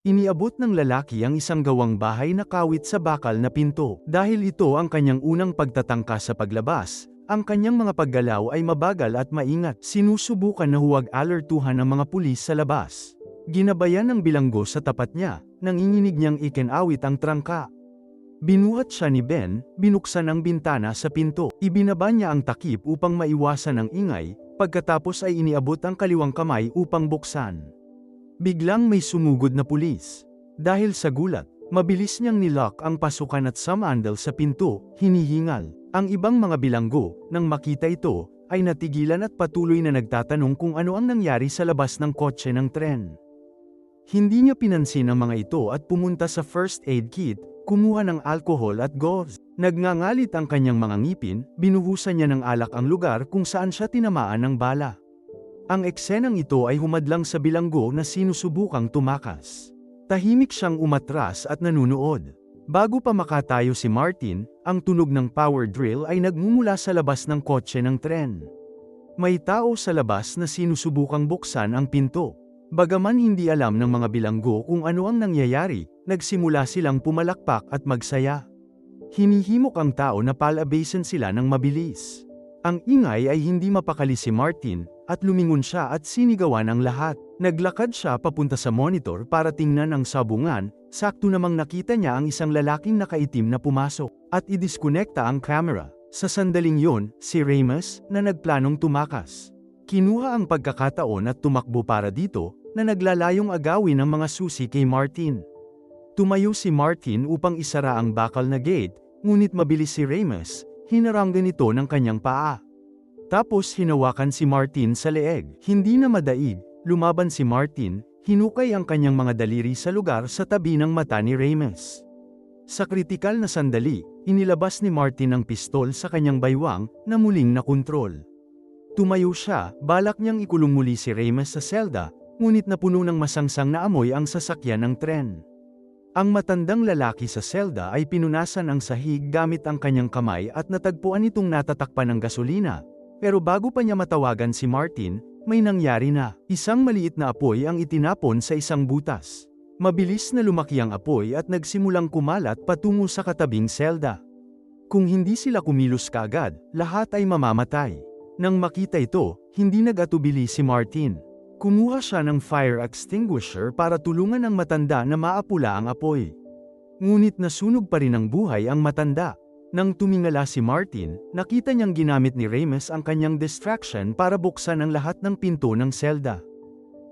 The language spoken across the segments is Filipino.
Iniabot ng lalaki ang isang gawang bahay na kawit sa bakal na pinto. Dahil ito ang kanyang unang pagtatangka sa paglabas, ang kanyang mga paggalaw ay mabagal at maingat. Sinusubukan na huwag alertuhan ang mga pulis sa labas. Ginabayan ng bilanggo sa tapat niya, nanginginig niyang ikinawit ang trangka. Binuhat siya ni Ben, binuksan ang bintana sa pinto. Ibinaba niya ang takip upang maiwasan ang ingay, pagkatapos ay iniabot ang kaliwang kamay upang buksan. Biglang may sumugod na pulis. Dahil sa gulat, mabilis niyang nilock ang pasukan at samandal sa pinto, hinihingal. Ang ibang mga bilanggo, nang makita ito, ay natigilan at patuloy na nagtatanong kung ano ang nangyari sa labas ng kotse ng tren. Hindi niya pinansin ang mga ito at pumunta sa first aid kit, kumuha ng alcohol at gauze. Nagngangalit ang kanyang mga ngipin, binuhusan niya ng alak ang lugar kung saan siya tinamaan ng bala. Ang eksenang ito ay humadlang sa bilanggo na sinusubukang tumakas. Tahimik siyang umatras at nanunood. Bago pa makatayo si Martin, ang tunog ng power drill ay nagmumula sa labas ng kotse ng tren. May tao sa labas na sinusubukang buksan ang pinto. Bagaman hindi alam ng mga bilanggo kung ano ang nangyayari, nagsimula silang pumalakpak at magsaya. Hinihimok ang tao na palabasan sila ng mabilis. Ang ingay ay hindi mapakali si Martin, at lumingon siya at sinigawan ang lahat. Naglakad siya papunta sa monitor para tingnan ang sabungan, sakto namang nakita niya ang isang lalaking nakaitim na pumasok, at idiskonekta ang camera. Sa sandaling yon, si Ramos, na nagplanong tumakas. Kinuha ang pagkakataon at tumakbo para dito, na naglalayong agawin ang mga susi kay Martin. Tumayo si Martin upang isara ang bakal na gate, ngunit mabilis si Ramos, hinaranggan ito ng kanyang paa. Tapos hinawakan si Martin sa leeg. Hindi na madaig, lumaban si Martin, hinukay ang kanyang mga daliri sa lugar sa tabi ng mata ni Ramos. Sa kritikal na sandali, inilabas ni Martin ang pistol sa kanyang baywang, na muling nakontrol. Tumayo siya, balak niyang ikulong muli si Ramos sa selda, ngunit napuno ng masangsang na amoy ang sasakyan ng tren. Ang matandang lalaki sa selda ay pinunasan ang sahig gamit ang kanyang kamay at natagpuan itong natatakpan ng gasolina, pero bago pa niya matawagan si Martin, may nangyari na. Isang maliit na apoy ang itinapon sa isang butas. Mabilis na lumaki ang apoy at nagsimulang kumalat patungo sa katabing selda. Kung hindi sila kumilos kaagad, lahat ay mamamatay. Nang makita ito, hindi nag-atubili si Martin. Kumuha siya ng fire extinguisher para tulungan ang matanda na maapula ang apoy. Ngunit nasunog pa rin ang buhay ang matanda. Nang tumingala si Martin, nakita niyang ginamit ni Ramos ang kanyang distraction para buksan ang lahat ng pinto ng selda.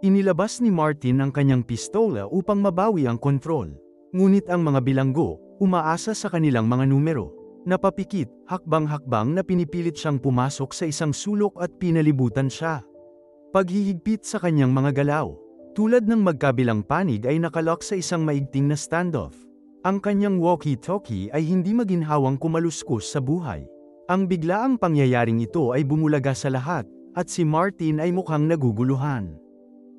Inilabas ni Martin ang kanyang pistola upang mabawi ang kontrol. Ngunit ang mga bilanggo, umaasa sa kanilang mga numero. Napapikit, hakbang-hakbang na pinipilit siyang pumasok sa isang sulok at pinalibutan siya. Paghihigpit sa kanyang mga galaw. Tulad ng magkabilang panig ay nakalock sa isang maigting na standoff. Ang kanyang walkie-talkie ay hindi maginhawang kumaluskos sa buhay. Ang biglaang pangyayaring ito ay bumulaga sa lahat, at si Martin ay mukhang naguguluhan.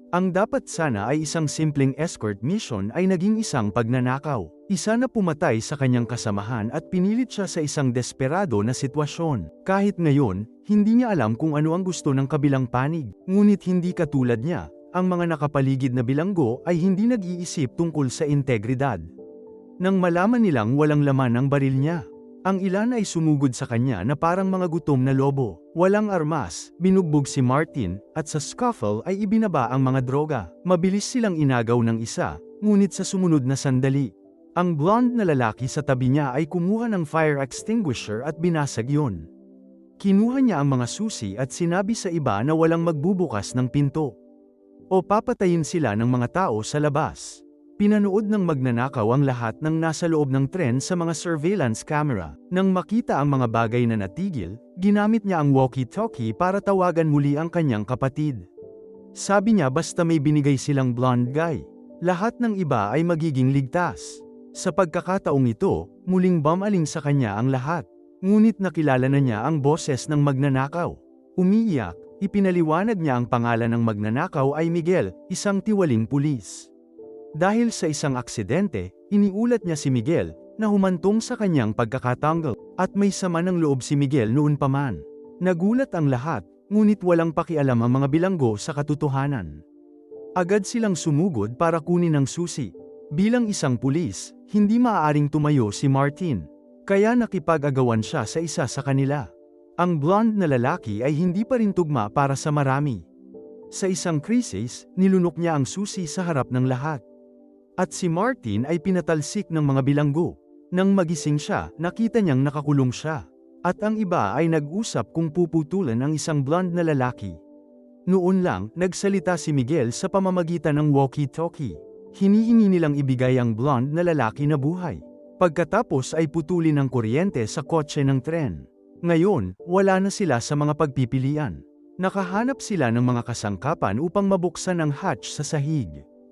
Ang dapat sana ay isang simpleng escort mission ay naging isang pagnanakaw. Isa na pumatay sa kanyang kasamahan at pinilit siya sa isang desperado na sitwasyon. Kahit ngayon, hindi niya alam kung ano ang gusto ng kabilang panig. Ngunit hindi katulad niya, ang mga nakapaligid na bilanggo ay hindi nag-iisip tungkol sa integridad. Nang malaman nilang walang laman ang baril niya, ang ilan ay sumugod sa kanya na parang mga gutom na lobo. Walang armas, binugbog si Martin, at sa scuffle ay ibinaba ang mga droga. Mabilis silang inagaw ng isa, ngunit sa sumunod na sandali. Ang blonde na lalaki sa tabi niya ay kumuha ng fire extinguisher at binasag yun. Kinuha niya ang mga susi at sinabi sa iba na walang magbubukas ng pinto. O papatayin sila ng mga tao sa labas. Pinanood ng magnanakaw ang lahat ng nasa loob ng tren sa mga surveillance camera. Nang makita ang mga bagay na natigil, ginamit niya ang walkie-talkie para tawagan muli ang kanyang kapatid. Sabi niya basta may binigay silang blonde guy, lahat ng iba ay magiging ligtas. Sa pagkakataong ito, muling bumaling sa kanya ang lahat. Ngunit nakilala na niya ang boses ng magnanakaw. Umiiyak, ipinaliwanag niya ang pangalan ng magnanakaw ay Miguel, isang tiwaling pulis. Dahil sa isang aksidente, iniulat niya si Miguel, na humantong sa kanyang pagkakatanggal, at may sama ng loob si Miguel noon pa man. Nagulat ang lahat, ngunit walang pakialam ang mga bilanggo sa katotohanan. Agad silang sumugod para kunin ang susi, Bilang isang pulis, hindi maaaring tumayo si Martin. Kaya nakipag-agawan siya sa isa sa kanila. Ang blonde na lalaki ay hindi pa rin tugma para sa marami. Sa isang krisis, nilunok niya ang susi sa harap ng lahat. At si Martin ay pinatalsik ng mga bilanggo. Nang magising siya, nakita niyang nakakulong siya. At ang iba ay nag-usap kung puputulan ang isang blonde na lalaki. Noon lang, nagsalita si Miguel sa pamamagitan ng walkie-talkie. Hinihingi nilang ibigay ang blonde na lalaki na buhay. Pagkatapos ay putulin ang kuryente sa kotse ng tren. Ngayon, wala na sila sa mga pagpipilian. Nakahanap sila ng mga kasangkapan upang mabuksan ang hatch sa sahig.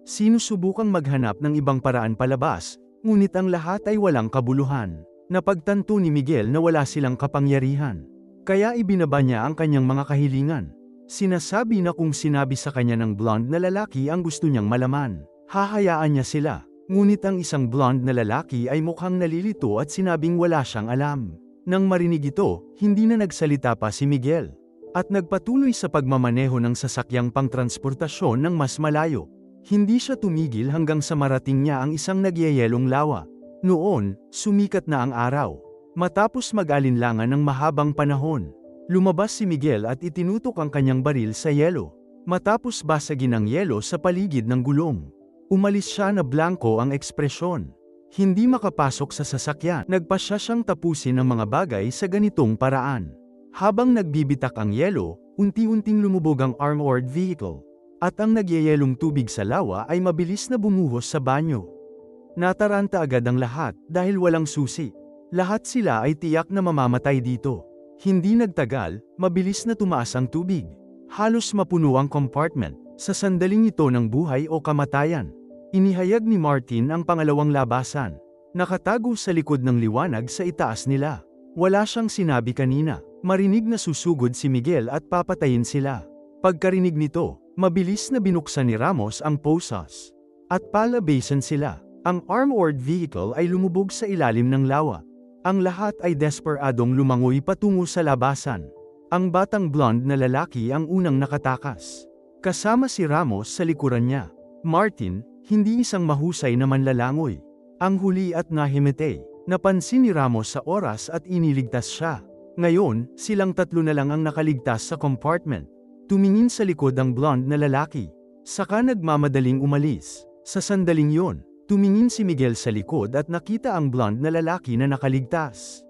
Sinusubukang maghanap ng ibang paraan palabas, ngunit ang lahat ay walang kabuluhan. Napagtanto ni Miguel na wala silang kapangyarihan. Kaya ibinaba niya ang kanyang mga kahilingan. Sinasabi na kung sinabi sa kanya ng blonde na lalaki ang gusto niyang malaman, hahayaan niya sila. Ngunit ang isang blonde na lalaki ay mukhang nalilito at sinabing wala siyang alam. Nang marinig ito, hindi na nagsalita pa si Miguel. At nagpatuloy sa pagmamaneho ng sasakyang pangtransportasyon ng mas malayo. Hindi siya tumigil hanggang sa marating niya ang isang nagyayelong lawa. Noon, sumikat na ang araw. Matapos mag-alinlangan ng mahabang panahon, lumabas si Miguel at itinutok ang kanyang baril sa yelo. Matapos basagin ang yelo sa paligid ng gulong, umalis siya na blanco ang ekspresyon. Hindi makapasok sa sasakyan, nagpasya siyang tapusin ang mga bagay sa ganitong paraan. Habang nagbibitak ang yelo, unti-unting lumubog ang armored vehicle. At ang nagyayelong tubig sa lawa ay mabilis na bumuhos sa banyo. Nataranta agad ang lahat dahil walang susi. Lahat sila ay tiyak na mamamatay dito. Hindi nagtagal, mabilis na tumaas ang tubig. Halos mapuno ang compartment, sa sandaling ito ng buhay o kamatayan. Inihayag ni Martin ang pangalawang labasan. Nakatago sa likod ng liwanag sa itaas nila. Wala siyang sinabi kanina. Marinig na susugod si Miguel at papatayin sila. Pagkarinig nito, mabilis na binuksan ni Ramos ang posas. At palabasan sila. Ang armored vehicle ay lumubog sa ilalim ng lawa. Ang lahat ay desperadong lumangoy patungo sa labasan. Ang batang blonde na lalaki ang unang nakatakas. Kasama si Ramos sa likuran niya. Martin, hindi isang mahusay na manlalangoy. Ang huli at nahimete. Napansin ni Ramos sa oras at iniligtas siya. Ngayon, silang tatlo na lang ang nakaligtas sa compartment. Tumingin sa likod ang blonde na lalaki. Saka nagmamadaling umalis. Sa sandaling yon, Tumingin si Miguel sa likod at nakita ang blonde na lalaki na nakaligtas.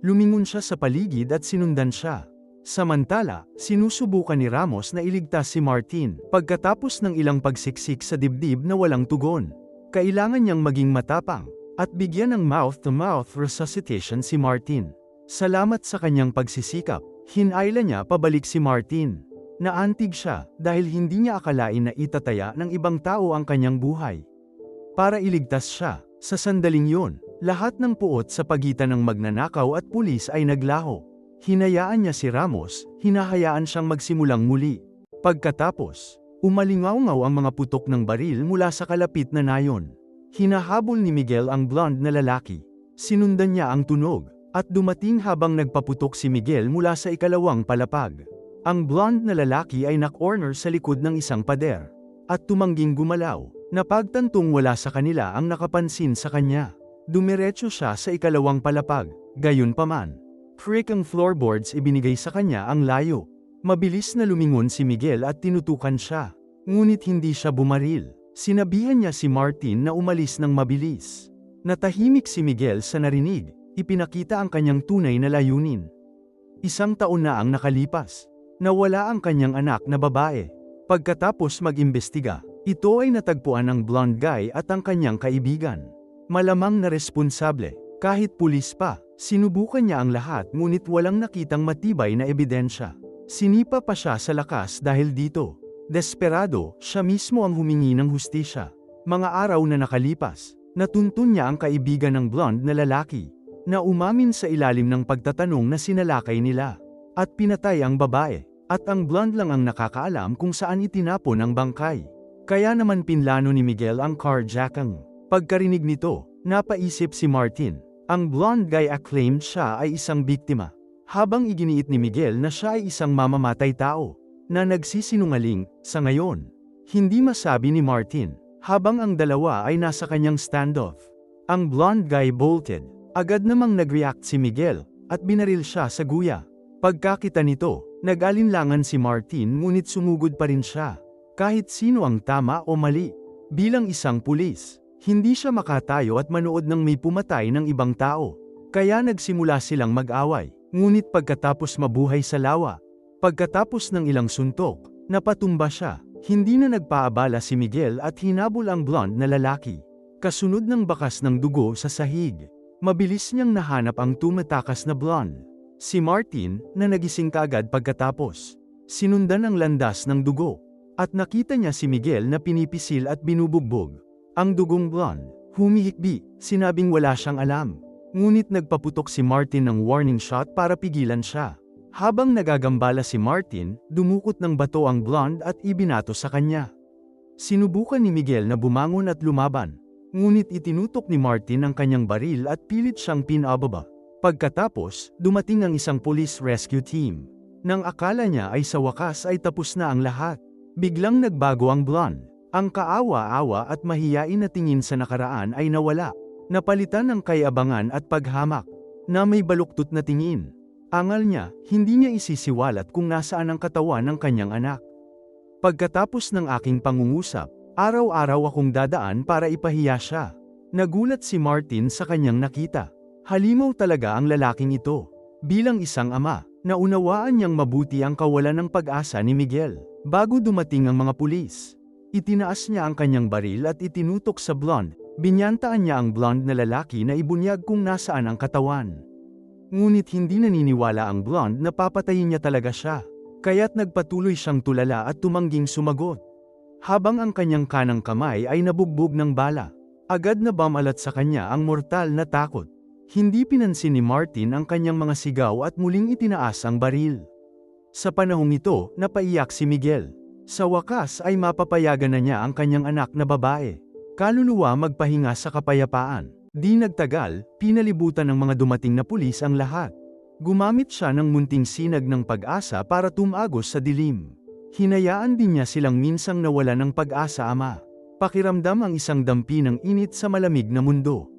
Lumingon siya sa paligid at sinundan siya. Samantala, sinusubukan ni Ramos na iligtas si Martin, pagkatapos ng ilang pagsiksik sa dibdib na walang tugon. Kailangan niyang maging matapang, at bigyan ng mouth-to-mouth resuscitation si Martin. Salamat sa kanyang pagsisikap, hinayla niya pabalik si Martin. Naantig siya, dahil hindi niya akalain na itataya ng ibang tao ang kanyang buhay. Para iligtas siya, sa sandaling yun, lahat ng puot sa pagitan ng magnanakaw at pulis ay naglaho. Hinayaan niya si Ramos, hinahayaan siyang magsimulang muli. Pagkatapos, umalingaw-ngaw ang mga putok ng baril mula sa kalapit na nayon. Hinahabol ni Miguel ang blonde na lalaki. Sinundan niya ang tunog, at dumating habang nagpaputok si Miguel mula sa ikalawang palapag. Ang blonde na lalaki ay nak-orner sa likod ng isang pader. At tumangging gumalaw, Napagtantong wala sa kanila ang nakapansin sa kanya. Dumiretso siya sa ikalawang palapag, gayon paman. Frick ang floorboards ibinigay sa kanya ang layo. Mabilis na lumingon si Miguel at tinutukan siya. Ngunit hindi siya bumaril. Sinabihan niya si Martin na umalis ng mabilis. Natahimik si Miguel sa narinig, ipinakita ang kanyang tunay na layunin. Isang taon na ang nakalipas. Nawala ang kanyang anak na babae. Pagkatapos mag-imbestiga, ito ay natagpuan ng blonde guy at ang kanyang kaibigan. Malamang na responsable, kahit pulis pa, sinubukan niya ang lahat ngunit walang nakitang matibay na ebidensya. Sinipa pa siya sa lakas dahil dito. Desperado, siya mismo ang humingi ng hustisya. Mga araw na nakalipas, natuntun niya ang kaibigan ng blonde na lalaki, na umamin sa ilalim ng pagtatanong na sinalakay nila, at pinatay ang babae, at ang blonde lang ang nakakaalam kung saan itinapon ang bangkay. Kaya naman pinlano ni Miguel ang carjacking. Pagkarinig nito, napaisip si Martin. Ang blonde guy acclaimed siya ay isang biktima. Habang iginiit ni Miguel na siya ay isang mamamatay tao, na nagsisinungaling, sa ngayon. Hindi masabi ni Martin, habang ang dalawa ay nasa kanyang standoff. Ang blonde guy bolted. Agad namang nag-react si Miguel, at binaril siya sa guya. Pagkakita nito, nag-alinlangan si Martin ngunit sumugod pa rin siya. Kahit sino ang tama o mali. Bilang isang pulis, hindi siya makatayo at manood ng may pumatay ng ibang tao. Kaya nagsimula silang mag-away, ngunit pagkatapos mabuhay sa lawa. Pagkatapos ng ilang suntok, napatumba siya. Hindi na nagpaabala si Miguel at hinabol ang blonde na lalaki. Kasunod ng bakas ng dugo sa sahig. Mabilis niyang nahanap ang tumatakas na blonde. Si Martin, na nagising kaagad pagkatapos. Sinundan ang landas ng dugo. At nakita niya si Miguel na pinipisil at binubugbog. Ang dugong blonde, humihikbi, sinabing wala siyang alam. Ngunit nagpaputok si Martin ng warning shot para pigilan siya. Habang nagagambala si Martin, dumukot ng bato ang blonde at ibinato sa kanya. Sinubukan ni Miguel na bumangon at lumaban. Ngunit itinutok ni Martin ang kanyang baril at pilit siyang pinababa. Pagkatapos, dumating ang isang police rescue team. Nang akala niya ay sa wakas ay tapos na ang lahat. Biglang nagbago ang blonde. Ang kaawa-awa at mahiyain na tingin sa nakaraan ay nawala. Napalitan ng kayabangan at paghamak. Na may baluktot na tingin. Angal niya, hindi niya isisiwalat kung nasaan ang katawan ng kanyang anak. Pagkatapos ng aking pangungusap, araw-araw akong dadaan para ipahiya siya. Nagulat si Martin sa kanyang nakita. Halimaw talaga ang lalaking ito. Bilang isang ama, naunawaan niyang mabuti ang kawalan ng pag-asa ni Miguel. Bago dumating ang mga pulis, itinaas niya ang kanyang baril at itinutok sa blonde. Binyantaan niya ang blonde na lalaki na ibunyag kung nasaan ang katawan. Ngunit hindi naniniwala ang blonde na papatayin niya talaga siya. Kaya't nagpatuloy siyang tulala at tumangging sumagot. Habang ang kanyang kanang kamay ay nabugbog ng bala. Agad na bamalat sa kanya ang mortal na takot. Hindi pinansin ni Martin ang kanyang mga sigaw at muling itinaas ang baril. Sa panahong ito, napaiyak si Miguel. Sa wakas ay mapapayagan na niya ang kanyang anak na babae. Kaluluwa magpahinga sa kapayapaan. Di nagtagal, pinalibutan ng mga dumating na pulis ang lahat. Gumamit siya ng munting sinag ng pag-asa para tumagos sa dilim. Hinayaan din niya silang minsang nawala ng pag-asa ama. Pakiramdam ang isang dampi ng init sa malamig na mundo.